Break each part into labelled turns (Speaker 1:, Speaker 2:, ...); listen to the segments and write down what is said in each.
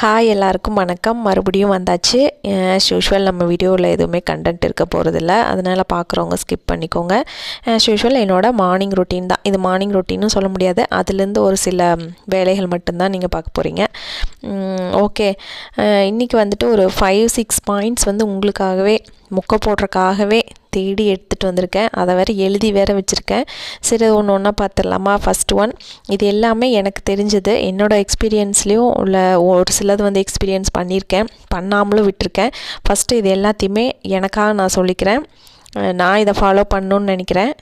Speaker 1: Hi எல்லாருக்கும் வணக்கம். மறுபடியும் வந்தாச்சு. ஆஸ் யூஷுவல் நம்ம வீடியோவில் எதுவுமே கண்டென்ட் இருக்க போகிறதில்ல அதனால் பார்க்குறவங்க ஸ்கிப் பண்ணிக்கோங்க. ஆஸ் யூஷுவல் என்னோட மார்னிங் ரொட்டீன் தான். இது மார்னிங் ரொட்டீனும் சொல்ல முடியாது. அதுலேருந்து ஒரு சில வேலைகள் மட்டும்தான் நீங்கள் பார்க்க போகிறீங்க ஓகே இன்றைக்கி வந்துட்டு ஒரு ஃபைவ் சிக்ஸ் பாயிண்ட்ஸ் வந்து உங்களுக்காகவே முக்க போடுறக்காகவே தேடி எடுத்துகிட்டு வந்திருக்கேன். அதை வேறு எழுதி வேற வச்சுருக்கேன். சரி ஒன்று ஒன்றா பார்த்துடலாமா ஃபஸ்ட் ஒன் இது எல்லாமே எனக்கு தெரிஞ்சது. என்னோடய எக்ஸ்பீரியன்ஸ்லேயும் உள்ள ஒரு சிலது வந்து எக்ஸ்பீரியன்ஸ் பண்ணியிருக்கேன். பண்ணாமலும் விட்டுருக்கேன். ஃபஸ்ட்டு இது எல்லாத்தையுமே எனக்காக நான் சொல்லிக்கிறேன். நான் இதை ஃபாலோ பண்ணணுன்னு நினைக்கிறேன்.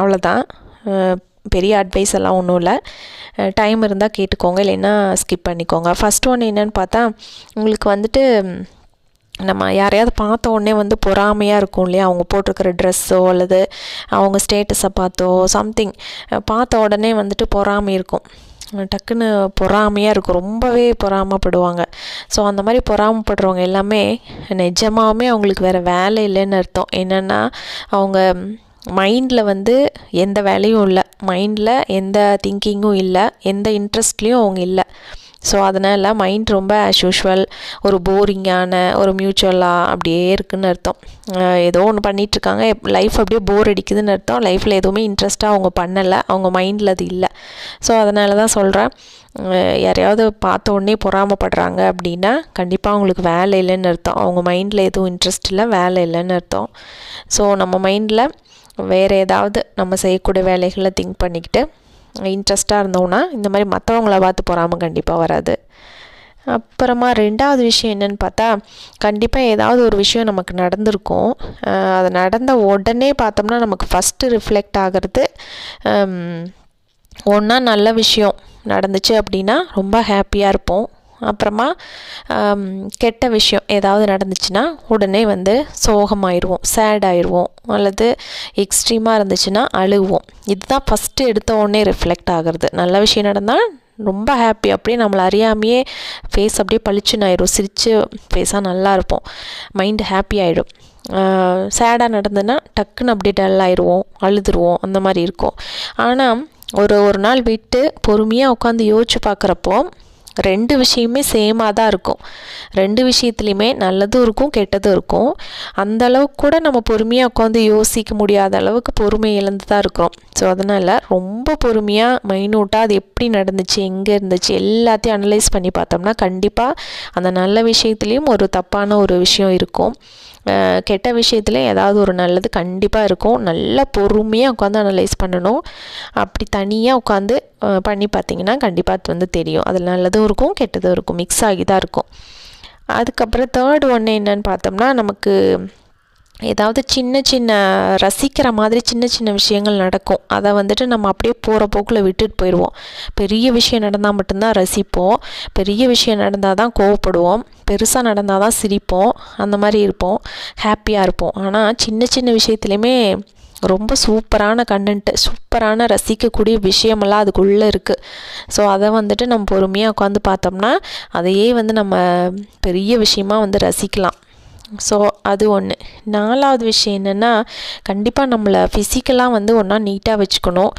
Speaker 1: அவ்வளோதான் பெரிய அட்வைஸ் எல்லாம் ஒன்றும் இல்லை. டைம் இருந்தால் கேட்டுக்கோங்க. இல்லைன்னா ஸ்கிப் பண்ணிக்கோங்க. ஃபஸ்ட் ஒன்று என்னென்னு பார்த்தா உங்களுக்கு வந்துட்டு நம்ம யாரையாவது பார்த்த உடனே வந்து பொறாமையாக இருக்கும் இல்லையா? அவங்க போட்டிருக்கிற ட்ரெஸ்ஸோ அல்லது அவங்க ஸ்டேட்டஸை பார்த்தோ சம்திங் பார்த்த உடனே வந்துட்டு பொறாமை இருக்கும். டக்குன்னு பொறாமையாக இருக்கும். ரொம்பவே பொறாமப்படுவாங்க. ஸோ அந்த மாதிரி பொறாமப்படுறவங்க எல்லாமே நிஜமாகவே அவங்களுக்கு வேறு வேலை இல்லைன்னு அர்த்தம். என்னென்னா அவங்க மைண்டில் வந்து எந்த வேலையும் இல்லை. மைண்டில் எந்த திங்கிங்கும் இல்லை. எந்த இன்ட்ரெஸ்ட்லேயும் அவங்க இல்லை. ஸோ அதனால் மைண்ட் ரொம்ப ஆஸ் யூஷுவல் ஒரு போரிங்கான ஒரு மியூச்சுவலாக அப்படியே இருக்குதுன்னு அர்த்தம். ஏதோ ஒன்று பண்ணிகிட்ருக்காங்க லைஃப் அப்படியே போர் அடிக்குதுன்னு அர்த்தம். லைஃப்பில் எதுவுமே இன்ட்ரெஸ்ட்டாக அவங்க பண்ணலை. அவங்க மைண்டில் அது இல்லை. ஸோ அதனால தான் சொல்கிறேன் யாரையாவது பார்த்த உடனே பொறாமப்படுறாங்க அப்படின்னா கண்டிப்பாக அவங்களுக்கு வேலை இல்லைன்னு அர்த்தம். அவங்க மைண்டில் எதுவும் இன்ட்ரெஸ்ட் இல்லை வேலை இல்லைன்னு அர்த்தம். ஸோ நம்ம மைண்டில் வேறு ஏதாவது நம்ம செய்யக்கூடிய வேலைகளை திங்க் பண்ணிக்கிட்டு இன்ட்ரெஸ்ட்டாக இருந்தோம்னா இந்த மாதிரி மற்றவங்கள பார்த்து போகாமல் கண்டிப்பாக வராது. அப்புறமா ரெண்டாவது விஷயம் என்னென்னு பார்த்தா கண்டிப்பாக ஏதாவது ஒரு விஷயம் நமக்கு நடந்திருக்கும். அது நடந்த உடனே பார்த்தோம்னா நமக்கு ஃபஸ்ட்டு ரிஃப்ளெக்ட் ஆகிறது ஒன்றா நல்ல விஷயம் நடந்துச்சு அப்படின்னா ரொம்ப ஹாப்பியாக இருப்போம். அப்புறமா கெட்ட விஷயம் ஏதாவது நடந்துச்சுன்னா உடனே வந்து சோகமாயிடுவோம் சேட் ஆயிடுவோம் அல்லது எக்ஸ்ட்ரீமாக இருந்துச்சுன்னா அழுவோம். இதுதான் ஃபஸ்ட்டு எடுத்த உடனே ரிஃப்ளெக்ட் ஆகிறது. நல்ல விஷயம் நடந்தால் ரொம்ப ஹாப்பி அப்படியே நம்மளை அறியாமையே ஃபேஸ் அப்படியே பளிச்சுன்னு ஆயிடும் சிரித்து ஃபேஸாக நல்லா இருப்போம். மைண்டு ஹாப்பி ஆகிடும் சேடாக நடந்ததுன்னா டக்குன்னு அப்படியே டல் ஆயிடுவோம் அழுதுருவோம் அந்த மாதிரி இருக்கும். ஆனால் ஒரு ஒரு நாள் விட்டு பொறுமையாக உட்காந்து யோசிச்சு பார்க்குறப்போ ரெண்டு விஷயமே சேமாக தான் இருக்கும். ரெண்டு விஷயத்துலையுமே நல்லதும் இருக்கும் கெட்டதும் இருக்கும். அந்த அளவுக்கு கூட நம்ம பொறுமையாக உட்காந்து யோசிக்க முடியாத அளவுக்கு பொறுமை இழந்து தான் இருக்கிறோம். ஸோ அதனால் ரொம்ப பொறுமையாக மைனூட்டாக அது எப்படி நடந்துச்சு எங்கே இருந்துச்சு எல்லாத்தையும் அனலைஸ் பண்ணி பார்த்தோம்னா கண்டிப்பாக அந்த நல்ல விஷயத்துலேயும் ஒரு தப்பான ஒரு விஷயம் இருக்கும். கெட்ட விஷயத்துல ஏதாவது ஒரு நல்லது கண்டிப்பாக இருக்கும். நல்லா பொறுமையாக உட்காந்து அனலைஸ் பண்ணணும். அப்படி தனியாக உட்காந்து பண்ணி பார்த்தீங்கன்னா கண்டிப்பாக அது வந்து தெரியும். அதில் நல்லதும் இருக்கும் கெட்டதும் இருக்கும். மிக்ஸ் ஆகி தான் இருக்கும். அதுக்கப்புறம் தேர்ட் ஒன்று என்னன்னு பார்த்தோம்னா நமக்கு ஏதாவது சின்ன சின்ன ரசிக்கிற மாதிரி சின்ன சின்ன விஷயங்கள் நடக்கும். அதை வந்துட்டு நம்ம அப்படியே போகிற போக்கில் விட்டுட்டு போயிடுவோம். பெரிய விஷயம் நடந்தால் மட்டும்தான் ரசிப்போம். பெரிய விஷயம் நடந்தால் தான் கோவப்படுவோம். பெருசாக நடந்தால் தான் சிரிப்போம். அந்த மாதிரி இருப்போம். ஹாப்பியாக இருப்போம். ஆனால் சின்ன சின்ன விஷயத்துலையுமே ரொம்ப சூப்பரான கண்டென்ட்டு சூப்பரான ரசிக்கக்கூடிய விஷயமெல்லாம் அதுக்குள்ளே இருக்குது ஸோ அதை வந்துட்டு நம்ம பொறுமையாக உட்காந்து பார்த்தோம்னா அதையே வந்து நம்ம பெரிய விஷயமாக வந்து ரசிக்கலாம். ஸோ அது ஒன்று நாலாவது விஷயம் என்னென்னா கண்டிப்பாக நம்மளை ஃபிசிக்கலாக வந்து ஒன்றா நீட்டாக வச்சுக்கணும்.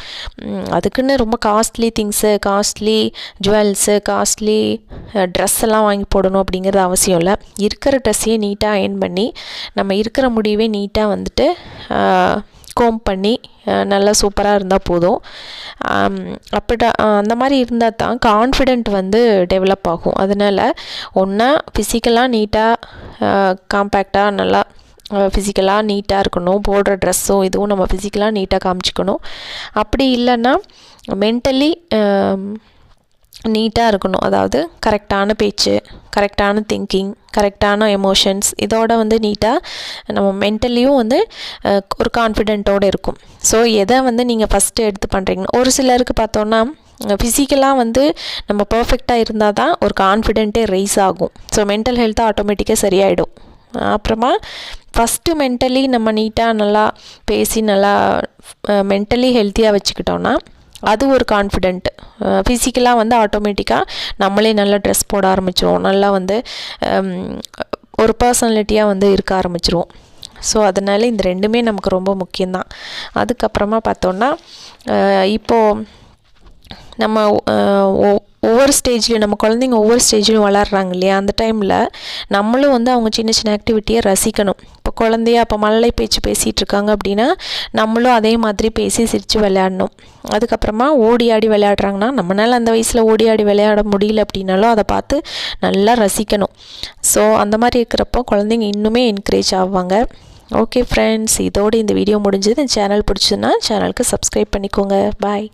Speaker 1: அதுக்குன்னு ரொம்ப costly things costly jewels costly dress எல்லாம் வாங்கி போடணும் அப்படிங்கிறது அவசியம் இல்லை. இருக்கிற ட்ரெஸ்ஸையே நீட்டாக அயன் பண்ணி நம்ம இருக்கிற முடிவே நீட்டாக வந்துட்டு கோம் பண்ணி நல்லா சூப்பராக இருந்தால் போதும். அப்படிடா அந்த மாதிரி இருந்தால் தான் கான்ஃபிடென்ட் வந்து டெவலப் ஆகும். அதனால் ஒன்றா ஃபிசிக்கலாக நீட்டாக காம்பேக்டாக நல்லா ஃபிசிக்கலாக நீட்டாக இருக்கணும். போடுற ட்ரெஸ்ஸும் இதுவும் நம்ம ஃபிசிக்கலாக நீட்டாக காமிச்சிக்கணும். அப்படி இல்லைன்னா மென்டலி நீட்டாக இருக்கணும். அதாவது கரெக்டான பேச்சு கரெக்டான திங்கிங் கரெக்டான எமோஷன்ஸ் இதோட வந்து நீட்டாக நம்ம மென்டலியும் வந்து ஒரு கான்ஃபிடென்ட்டோடு இருக்கும். ஸோ எதை வந்து நீங்கள் ஃபஸ்ட்டு எடுத்து பண்ணுறீங்க ஒரு சிலருக்கு பார்த்தோன்னா ஃபிசிக்கலாக வந்து நம்ம பர்ஃபெக்டாக இருந்தால் தான் ஒரு கான்ஃபிடென்ட்டே ரைஸ் ஆகும். ஸோ மென்டல் ஹெல்த்தாக ஆட்டோமேட்டிக்காக சரியாயிடும். அப்புறமா ஃபஸ்ட்டு மென்டலி நம்ம நீட்டாக நல்லா பேசி நல்லா மென்டலி ஹெல்த்தியாக வச்சுக்கிட்டோன்னா அது ஒரு கான்ஃபிடென்ட் ஃபிசிக்கலாக வந்து ஆட்டோமேட்டிக்காக நம்மளே நல்லா ட்ரெஸ் போட ஆரம்பிச்சிருவோம். நல்லா வந்து ஒரு பர்சனாலிட்டியாக வந்து இருக்க ஆரம்பிச்சிருவோம். ஸோ அதனால் இந்த ரெண்டுமே நமக்கு ரொம்ப முக்கியம்தான். அதுக்கப்புறமா பார்த்தோன்னா இப்போது நம்ம ஒவ்வொரு ஸ்டேஜ்லையும் நம்ம குழந்தைங்க ஒவ்வொரு ஸ்டேஜ்லையும் வளர்கிறாங்க இல்லையா? அந்த டைமில் நம்மளும் வந்து அவங்க சின்ன சின்ன ஆக்டிவிட்டியை ரசிக்கணும். குழந்தைய அப்போ மழலை பேச்சு பேசிகிட்டு இருக்காங்க அப்படின்னா நம்மளும் அதே மாதிரி பேசி சிரித்து விளையாடணும். அதுக்கப்புறமா ஓடி ஆடி விளையாடுறாங்கன்னா நம்மளால் அந்த வயசில் ஓடி ஆடி விளையாட முடியல அப்படின்னாலும் அதை பார்த்து நல்லா ரசிக்கணும். ஸோ அந்த மாதிரி இருக்கிறப்போ குழந்தைங்க இன்னுமே என்கரேஜ் ஆவாங்க. ஓகே ஃப்ரெண்ட்ஸ் இதோடு இந்த வீடியோ முடிஞ்சது. சேனல் பிடிச்சதுன்னா சேனலுக்கு சப்ஸ்கிரைப் பண்ணிக்கோங்க. பாய்